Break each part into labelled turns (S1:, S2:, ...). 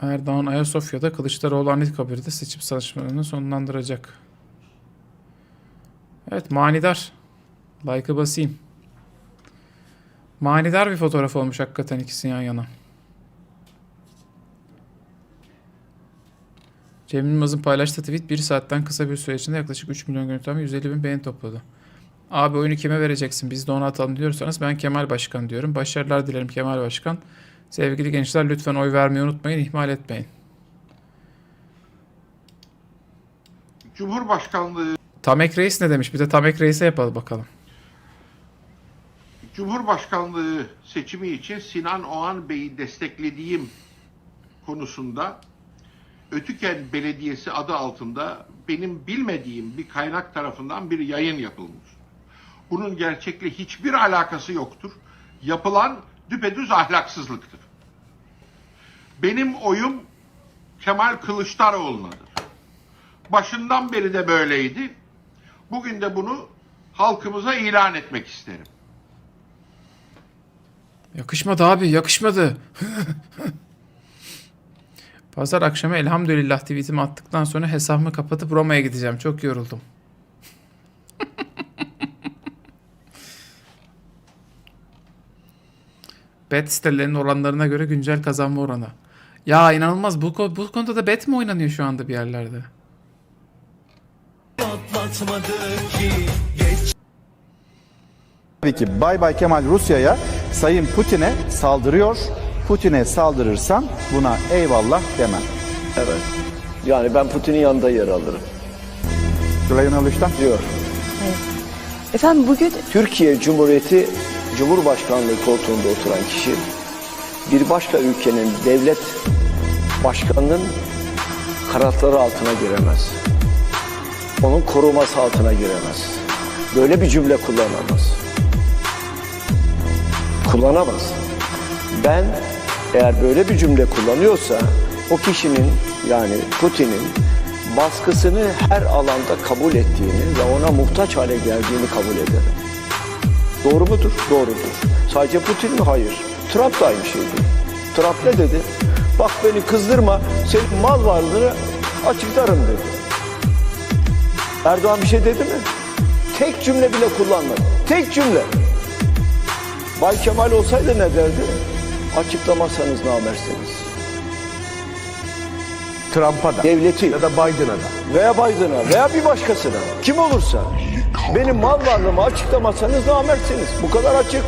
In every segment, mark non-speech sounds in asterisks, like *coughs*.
S1: Erdoğan Ayasofya'da Kılıçdaroğlu Anıtkabir'de seçim çalışmalarını sonlandıracak. Evet manidar. Like'ı basayım. Manidar bir fotoğraf olmuş hakikaten ikisi yan yana. Cem Yılmaz'ın paylaştığı tweet 1 saatten kısa bir süre içinde yaklaşık 3 milyon görüntüleme 150 bin beğeni topladı. Abi oyunu kime vereceksin biz de onu atalım diyorsanız ben Kemal Başkan diyorum. Başarılar dilerim Kemal Başkan. Sevgili gençler lütfen oy vermeyi unutmayın, ihmal etmeyin.
S2: Cumhurbaşkanlığı
S1: Tamek Reis ne demiş? Bir de Tamek Reis'e yapalım bakalım.
S2: Cumhurbaşkanlığı seçimi için Sinan Oğan Bey'i desteklediğim konusunda Ötüken Belediyesi adı altında benim bilmediğim bir kaynak tarafından bir yayın yapılmış. Bunun gerçekle hiçbir alakası yoktur. Yapılan düpedüz ahlaksızlıktır. Benim oyum Kemal Kılıçdaroğlu'nadır. Başından beri de böyleydi. Bugün de bunu halkımıza ilan etmek isterim.
S1: Yakışmadı abi, yakışmadı. *laughs* Pazar akşamı elhamdülillah tweetimi attıktan sonra hesabımı kapatıp Roma'ya gideceğim. Çok yoruldum. *laughs* Bet sitelerinin oranlarına göre güncel kazanma oranı. Ya inanılmaz. Bu, bu konuda da bet mi oynanıyor şu anda bir yerlerde?
S3: Tabii ki Bay Bay Kemal Rusya'ya Sayın Putin'e saldırıyor. Putin'e saldırırsam buna eyvallah demem.
S4: Evet. Yani ben Putin'in yanında yer alırım
S3: Gülayın Alış'tan.
S4: diyor.
S5: Efendim bugün
S4: Türkiye Cumhuriyeti Cumhurbaşkanlığı koltuğunda oturan kişi bir başka ülkenin devlet başkanının kanatları altına giremez. Onun koruması altına giremez. Böyle bir cümle kullanamaz. Kullanamaz. Ben eğer böyle bir cümle kullanıyorsa o kişinin yani Putin'in baskısını her alanda kabul ettiğini ve ona muhtaç hale geldiğini kabul ederim. Doğru mudur? Doğrudur. Sadece Putin mi? Hayır. Trump da aynı şeydi. Trump ne dedi? Bak beni kızdırma, senin mal varlığını açıklarım dedi. Erdoğan bir şey dedi mi? Tek cümle bile kullanmadı. Tek cümle. Bay Kemal olsaydı ne derdi? Açıklamazsanız namersiniz.
S6: Trump'a da
S4: Devleti
S6: ya da Biden'a da.
S4: veya Biden'a veya bir başkasına kim olursa benim mal varlığımı açıklamazsanız namertsiniz. Bu kadar açık.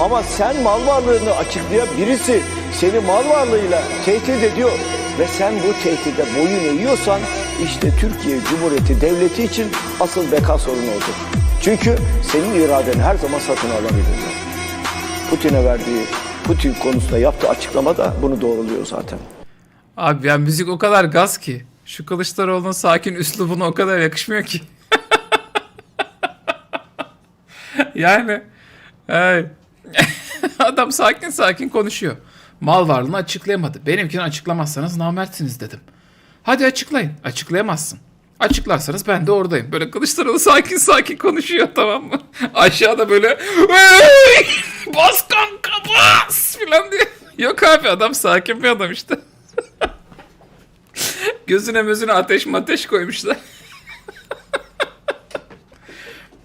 S4: Ama sen mal varlığını açıklayan birisi seni mal varlığıyla tehdit ediyor ve sen bu tehdide boyun eğiyorsan işte Türkiye Cumhuriyeti Devleti için asıl beka sorunu odur. Çünkü senin iradeni her zaman satın alabilirler. Putin'e verdiği Putin konusunda yaptığı açıklama da bunu doğruluyor zaten.
S1: Abi ya müzik o kadar gaz ki. Şu Kılıçdaroğlu'nun sakin üslubuna o kadar yakışmıyor ki. *laughs* yani ay. *laughs* adam sakin sakin konuşuyor. Mal varlığını açıklayamadı. Benimkini açıklamazsanız namertsiniz dedim. Hadi açıklayın. Açıklayamazsın. Açıklarsanız ben de oradayım. Böyle Kılıçdaroğlu sakin sakin konuşuyor tamam mı? Aşağıda böyle "Hey! bas kanka bas filan diye. Yok abi adam sakin bir adam işte. *laughs* Gözüne mözüne ateş mateş koymuşlar.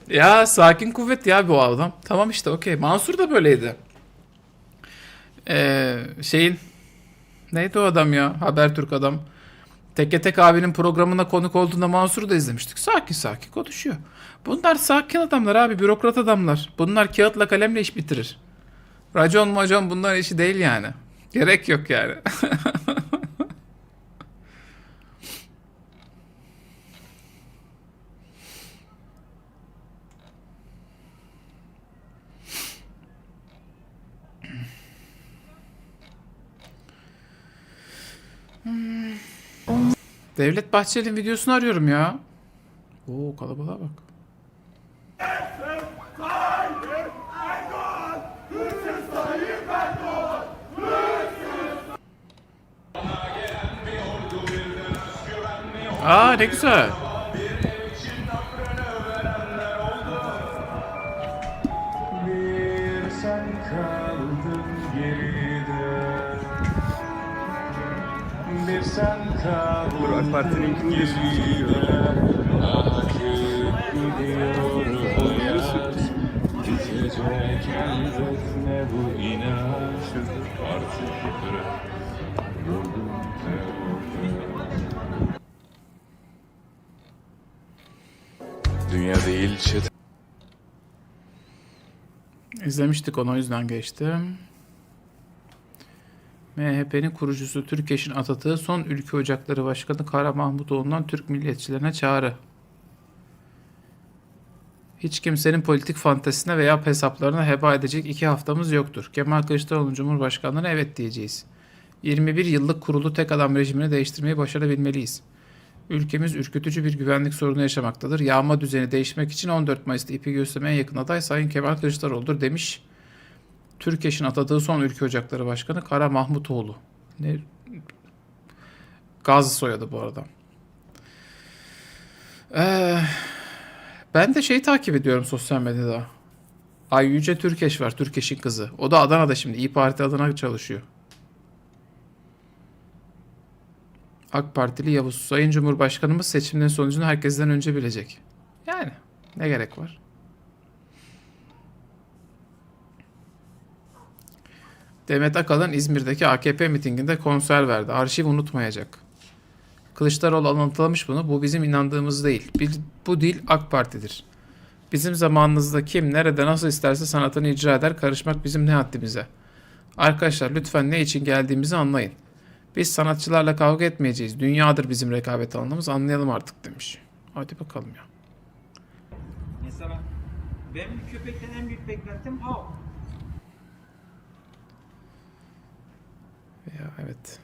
S1: Ya sakin kuvvet ya bu adam. Tamam işte okey. Mansur da böyleydi. Ee, şeyin neydi o adam ya? Habertürk adam. Teke tek abinin programına konuk olduğunda Mansur'u da izlemiştik. Sakin sakin konuşuyor. Bunlar sakin adamlar abi. Bürokrat adamlar. Bunlar kağıtla kalemle iş bitirir. Racon macon bunların işi değil yani. Gerek yok yani. *laughs* Devlet Bahçeli'nin videosunu arıyorum ya. Oo kalabalığa bak. Aa ne güzel.
S6: Dur AK Parti'nin kimde
S7: Dünya değil çet.
S1: İzlemiştik onu o yüzden geçtim. MHP'nin kurucusu Türkeş'in atadığı son Ülke Ocakları Başkanı Kara Mahmutoğlu'ndan Türk milliyetçilerine çağrı. Hiç kimsenin politik fantezisine veya hesaplarına heba edecek iki haftamız yoktur. Kemal Kılıçdaroğlu Cumhurbaşkanlığına evet diyeceğiz. 21 yıllık kurulu tek adam rejimini değiştirmeyi başarabilmeliyiz. Ülkemiz ürkütücü bir güvenlik sorunu yaşamaktadır. Yağma düzeni değişmek için 14 Mayıs'ta ipi göstermeye yakın aday Sayın Kemal Kılıçdaroğlu'dur demiş. Türkeş'in atadığı son Ülke Ocakları Başkanı Kara Mahmutoğlu. Ne? Gaz soyadı bu arada. Ee, ben de şey takip ediyorum sosyal medyada. Ay Yüce Türkeş var. Türkeş'in kızı. O da Adana'da şimdi. İyi Parti adına çalışıyor. AK Partili Yavuz. Sayın Cumhurbaşkanımız seçimlerin sonucunu herkesten önce bilecek. Yani ne gerek var? Demet Akalın İzmir'deki AKP mitinginde konser verdi. Arşiv unutmayacak. Kılıçdaroğlu anlatılamış bunu. Bu bizim inandığımız değil. Bu değil AK Parti'dir. Bizim zamanımızda kim, nerede, nasıl isterse sanatını icra eder. Karışmak bizim ne haddimize. Arkadaşlar lütfen ne için geldiğimizi anlayın. Biz sanatçılarla kavga etmeyeceğiz. Dünyadır bizim rekabet alanımız. Anlayalım artık demiş. Hadi bakalım ya.
S8: Mesela benim köpekten en büyük beklentim av.
S1: Ya evet.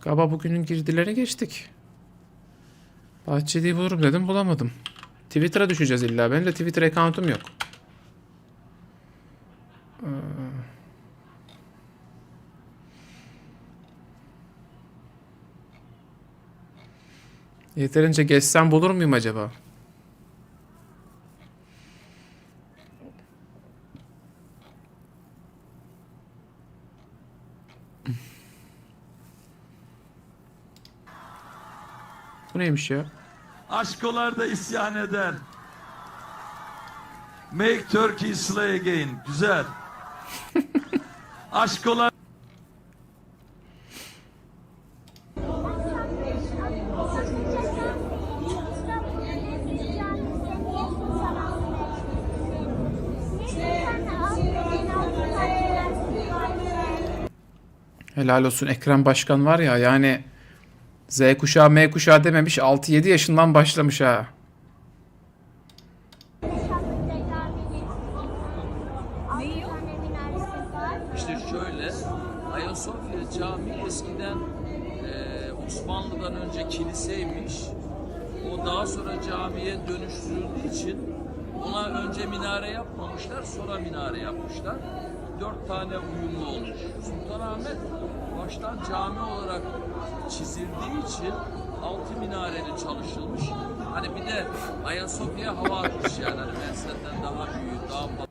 S1: Galiba bugünün girdileri geçtik. Bahçeli'yi bulurum dedim bulamadım. Twitter'a düşeceğiz illa. Benim de Twitter account'um yok. Ee, Yeterince geçsem bulur muyum acaba? Neymiş ya?
S9: Aşkolarda isyan eden. Make Turkey slay again. Güzel. *laughs* Aşkolar
S1: Helal olsun Ekrem Başkan var ya yani Z kuşağı M kuşağı dememiş 6-7 yaşından başlamış ha.
S10: İşte şöyle, Ayasofya Camii eskiden e, Osmanlı'dan önce kiliseymiş. O daha sonra camiye dönüştürüldüğü için ona önce minare yapmamışlar, sonra minare yapmışlar. Dört tane uyumlu olmuş. Sultanahmet baştan cami olarak çizildiği için altı minareli çalışılmış. Hani bir de Ayasofya hava atmış yani. Hani ben senden daha büyük, daha fazla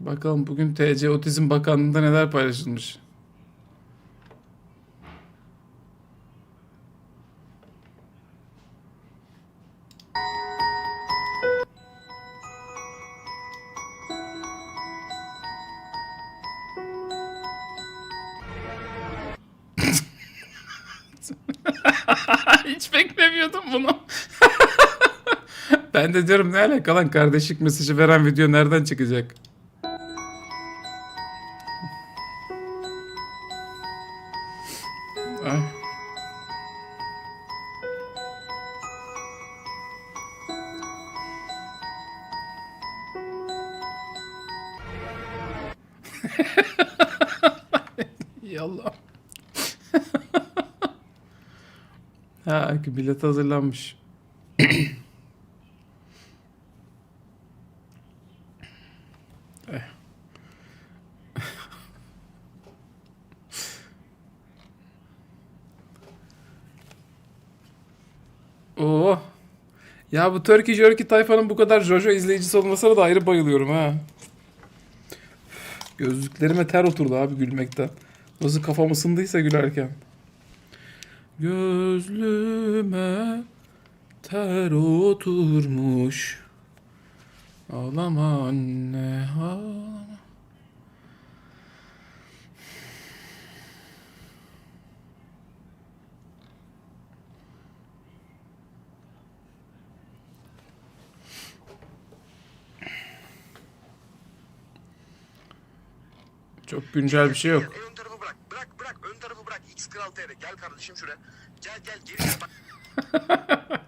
S1: Bakalım bugün TC Otizm Bakanlığı'nda neler paylaşılmış. *laughs* Hiç beklemiyordum bunu. *laughs* ben de diyorum ne alaka lan kardeşlik mesajı veren video nereden çıkacak? Ay. *laughs* Yallah. Ha, millet hazırlanmış. Eh. Ya bu Turkey Jerky tayfanın bu kadar Jojo izleyicisi olmasına da ayrı bayılıyorum ha. Gözlüklerime ter oturdu abi gülmekten. Nasıl kafam ısındıysa gülerken. Gözlüme ter oturmuş. Ağlama anne ağlama. Çok güncel bir şey yok.
S6: Ön tarafı bırak. Bırak bırak. Ön tarafı bırak. X Kral TR. Gel kardeşim şuraya. Gel gel geri gel. Bak. *laughs*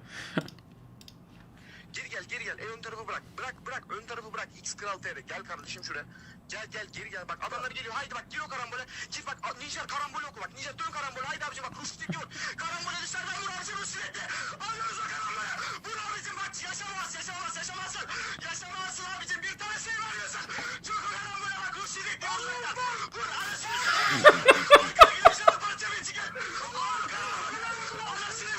S6: geri gel geri gel. Ön tarafı bırak. Bırak bırak. Ön tarafı bırak. X Kral TR. Gel kardeşim şuraya. Gel gel geri gel. Bak adamlar geliyor. Haydi bak gir o karambole. Git bak. Nijer karambole oku bak. Nijer dön karambole. Haydi abicim bak. Rüştü diyor. Karambole dışarıdan vur abicim Rüştü'yle. Anlıyoruz o karambole. Vur abicim bak. Yaşamaz yaşamaz yaşamazsın. Yaşamazsın abicim. Bir tane şey veriyorsun. Çok o karambole bak. Rüştü'yle diyor. Vur anasını Arkadaşlar parça bir çıkar. Anasını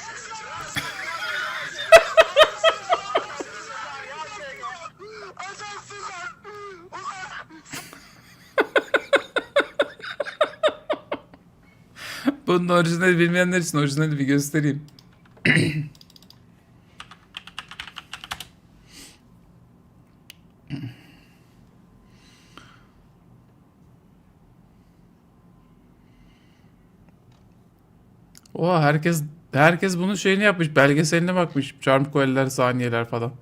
S6: Adamsınlar.
S1: Bunun orijinali bilmeyenler için orijinali bir göstereyim. *clears throat* Oha herkes herkes bunun şeyini yapmış. Belgeseline bakmış. Charm coil'ler, saniyeler falan.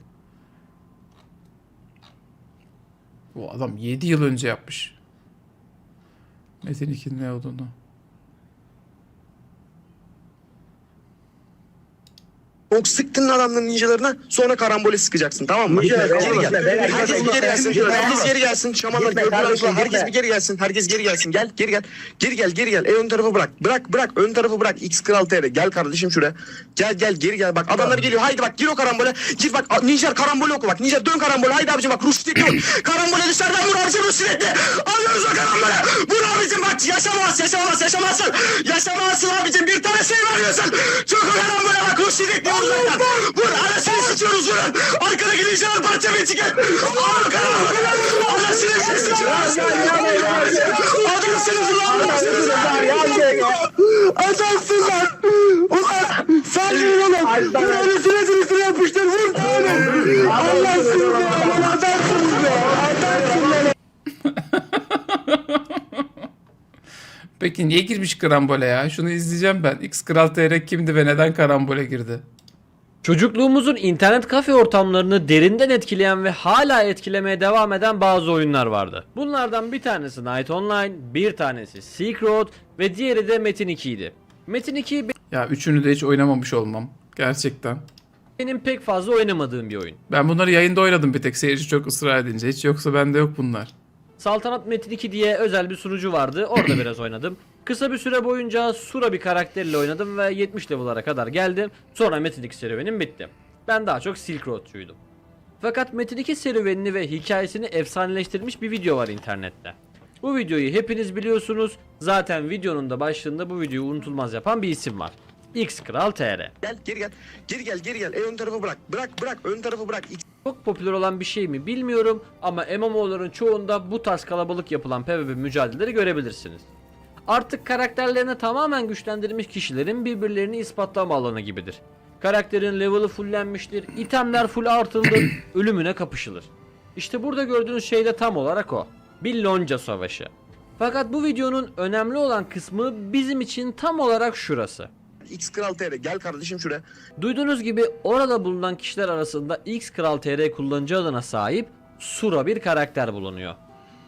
S1: O adam 7 yıl önce yapmış. Metin 2'nin ne olduğunu.
S6: Ok sıktın adamların ninjalarına sonra karambole sıkacaksın tamam mı? geri gel. Herkes bir geri gelsin. Herkes geri gelsin. Şamanlar gördüler herkes bir geri gelsin. Herkes geri gelsin. Gel geri gel. Geri gel geri gel. E ön tarafı bırak. Bırak bırak ön tarafı bırak. X Kral TR. Gel kardeşim şuraya. Gel gel geri gel. Bak adamlar geliyor. Haydi bak gir o karambole. Gir bak. a- Nijer karambole oku bak. Nijer dön karambole. Haydi abicim bak. Rus diyor. karambole dışarıdan vur abicim Rus sürekli. Alıyoruz o karambole. Vur abicim bak. Yaşamaz yaşamaz yaşamazsın. Yaşamazsın abicim. Bir tane şey veriyorsun. Çok o karambole bak. Rus sürekli vur zaten. Vur anasını sıçıyoruz vurun. Arkadaki ninjalar parça bir çıkar. Vur karambole. Anasını sıçıyoruz. Adamsınız ulan. Adamsınız lan. Adamsınlar. Ulan sen vur oğlum. Vur anasını sıçrasını yapıştır. Vur oğlum. Allah'sınız ya. Adamsınız ya. Adamsınlar. *laughs*
S1: Peki niye girmiş karambole ya? Şunu izleyeceğim ben. X Kral TR kimdi ve neden karambole girdi?
S7: Çocukluğumuzun internet kafe ortamlarını derinden etkileyen ve hala etkilemeye devam eden bazı oyunlar vardı. Bunlardan bir tanesi Night Online, bir tanesi Silk Road ve diğeri de Metin 2 idi. Metin 2
S1: Ya üçünü de hiç oynamamış olmam. Gerçekten.
S7: benim pek fazla oynamadığım bir oyun.
S1: Ben bunları yayında oynadım bir tek seyirci çok ısrar edince. Hiç yoksa bende yok bunlar.
S7: Saltanat Metin 2 diye özel bir sunucu vardı. Orada *clears throat* biraz oynadım. Kısa bir süre boyunca Sura bir karakterle oynadım ve 70 level'lara kadar geldim. Sonra Metin 2 serüvenim bitti. Ben daha çok Silk Road'cuydum. Fakat Metin 2 serüvenini ve hikayesini efsaneleştirmiş bir video var internette. Bu videoyu hepiniz biliyorsunuz. Zaten videonun da başlığında bu videoyu unutulmaz yapan bir isim var. X Kral TR.
S6: Gel geri gel. Geri gel geri gel. E ön tarafı bırak. Bırak bırak ön tarafı bırak. X
S7: Çok popüler olan bir şey mi bilmiyorum ama MMO'ların çoğunda bu tarz kalabalık yapılan PvP mücadeleleri görebilirsiniz. Artık karakterlerini tamamen güçlendirilmiş kişilerin birbirlerini ispatlama alanı gibidir. Karakterin level'ı fullenmiştir, itemler full artıldır, *coughs* ölümüne kapışılır. İşte burada gördüğünüz şey de tam olarak o. Bir lonca savaşı. Fakat bu videonun önemli olan kısmı bizim için tam olarak şurası.
S6: X Kral TR. Gel kardeşim şuraya.
S7: Duyduğunuz gibi orada bulunan kişiler arasında X Kral TR kullanıcı adına sahip Sura bir karakter bulunuyor.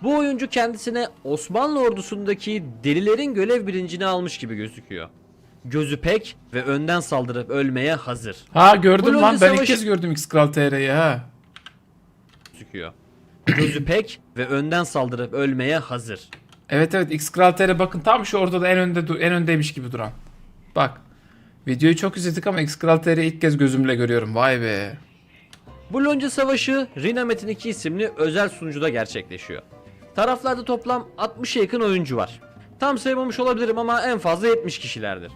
S7: Bu oyuncu kendisine Osmanlı ordusundaki delilerin görev bilincini almış gibi gözüküyor. Gözü pek ve önden saldırıp ölmeye hazır
S1: Ha gördüm
S7: Bu
S1: lan ben ilk
S7: Savaşı-
S1: kez gördüm X Kral TR'yi ha.
S7: gözüküyor. Gözü pek ve önden saldırıp ölmeye hazır.
S1: Evet evet X Kral TR bakın tam şu ortada en önde en öndeymiş gibi duran. Bak. Videoyu çok izledik ama X Kral TR'yi ilk kez gözümle görüyorum. Vay be.
S7: Bu Lonca Savaşı Rina Metin 2 isimli özel sunucuda gerçekleşiyor. Taraflarda toplam 60'a yakın oyuncu var. Tam saymamış olabilirim ama en fazla 70 kişilerdir.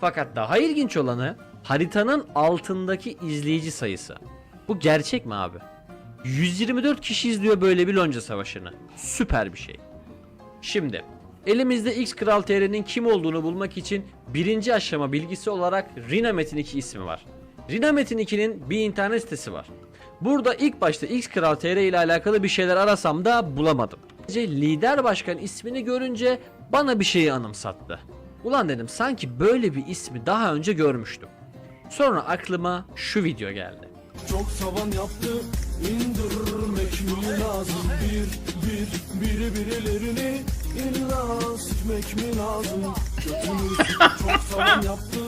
S7: Fakat daha ilginç olanı haritanın altındaki izleyici sayısı. Bu gerçek mi abi? 124 kişi izliyor böyle bir lonca savaşını. Süper bir şey. Şimdi elimizde X Kral TR'nin kim olduğunu bulmak için birinci aşama bilgisi olarak Rina Metin 2 ismi var. Rina Metin 2'nin bir internet sitesi var. Burada ilk başta X Kral TR ile alakalı bir şeyler arasam da bulamadım. Lider Başkan ismini görünce bana bir şeyi anımsattı. Ulan dedim sanki böyle bir ismi daha önce görmüştüm. Sonra aklıma şu video geldi.
S4: Çok savan yaptı indirmek mi lazım bir bir biri birilerini illa sikmek mi lazım Götünü çok savan yaptı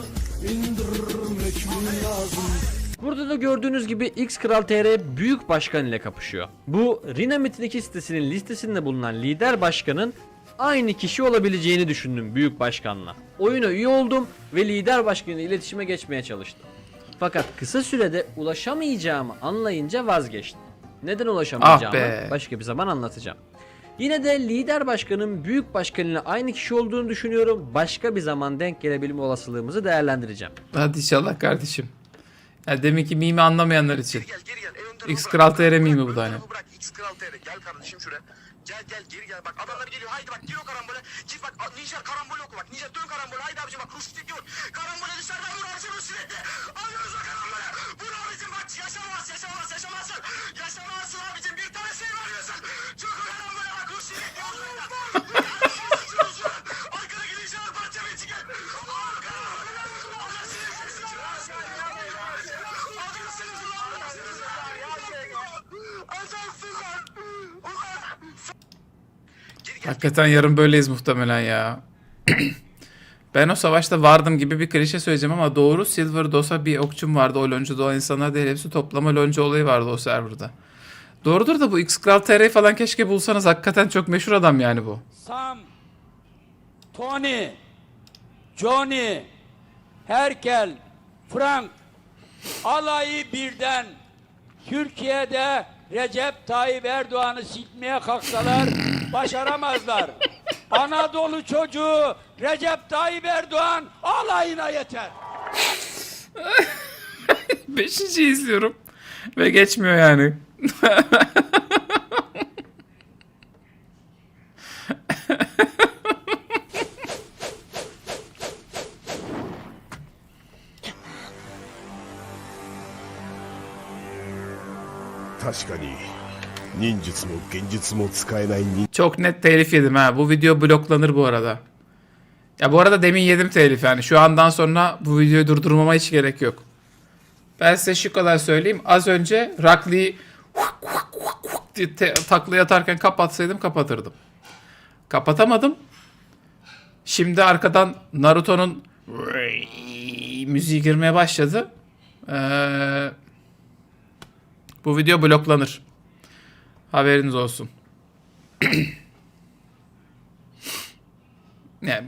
S4: indirmek mi lazım
S7: Burada da gördüğünüz gibi X Kral TR Büyük Başkan ile kapışıyor. Bu Rinamit'in iki sitesinin listesinde bulunan lider başkanın aynı kişi olabileceğini düşündüm Büyük Başkan'la. Oyuna üye oldum ve lider başkanı iletişime geçmeye çalıştım. Fakat kısa sürede ulaşamayacağımı anlayınca vazgeçtim. Neden ulaşamayacağımı
S1: Ah be.
S7: başka bir zaman anlatacağım. Yine de lider başkanın büyük başkanıyla aynı kişi olduğunu düşünüyorum. Başka bir zaman denk gelebilme olasılığımızı değerlendireceğim.
S1: Hadi inşallah kardeşim. Ya demek ki mimi anlamayanlar için.
S6: Gel geri gel. En ön tarafı
S1: X
S6: bırak.
S1: Kral TR
S6: Bırak, bırak,
S1: bu da hani?
S6: tarafı Bırak X Kral TR. Gel kardeşim şuraya. Gel gel geri gel. Bak adamlar geliyor. Haydi bak gir o karambole. Git bak. Nijer karambol oku bak. Nijer dön karambole. Haydi abicim bak. Rustik vur. Karambole dışarıdan vur abicim Rustik'le. Alıyoruz o karambole. Vur abicim bak. Yaşamaz yaşamaz yaşamazsın. Yaşamazsın abicim. Bir tane şey varıyorsun. Çok o karambole bak. Rustik'le vur. Arkada gidişe var. Parça bir çıkar. Al karambole. Allah seni
S1: Hakikaten yarın böyleyiz muhtemelen ya. *clears throat* ben o savaşta vardım gibi bir klişe söyleyeceğim ama doğru Silver Dos'a bir okçum vardı. O lonca doğan insanlar değil. Hepsi toplama lonca olayı vardı o serverda. Doğrudur da bu X Kral TR'yi falan keşke bulsanız. Hakikaten çok meşhur adam yani bu.
S8: Sam, Tony, Johnny, Herkel, Frank alayı birden Türkiye'de Recep Tayyip Erdoğan'ı silmeye kalksalar başaramazlar. Anadolu çocuğu Recep Tayyip Erdoğan alayına yeter.
S1: Beşinci izliyorum. Ve geçmiyor yani. *laughs* Çok net telif yedim ha. Bu video bloklanır bu arada. Ya bu arada demin yedim telif yani. Şu andan sonra bu videoyu durdurmama hiç gerek yok. Ben size şu kadar söyleyeyim. Az önce Rakli'yi diye takla atarken kapatsaydım kapatırdım. Kapatamadım. Şimdi arkadan Naruto'nun müziği girmeye başladı. Ee, bu video bloklanır. Haberiniz olsun. *coughs* yani,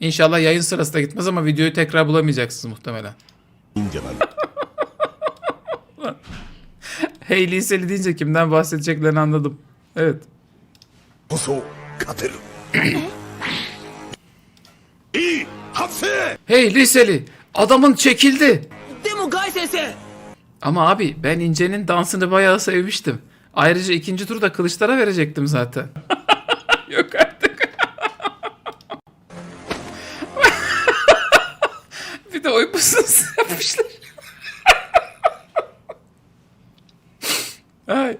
S1: inşallah yayın sırasında gitmez ama videoyu tekrar bulamayacaksınız muhtemelen. *laughs* Hey liseli deyince kimden bahsedeceklerini anladım. Evet. *coughs* Hey liseli adamın çekildi. Ama abi ben İnce'nin dansını bayağı sevmiştim. Ayrıca ikinci turda kılıçlara verecektim zaten. *laughs* Yok artık. *laughs* bir de oy pususu yapmışlar. Ay.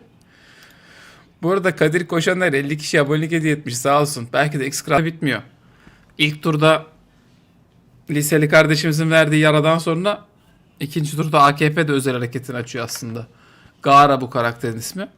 S1: Bu arada Kadir Koşaner 50 kişi abonelik hediye etmiş sağ olsun. Belki de Kral bitmiyor. İlk turda liseli kardeşimizin verdiği yaradan sonra ikinci turda AKP de özel hareketini açıyor aslında. Gara bu karakterin ismi.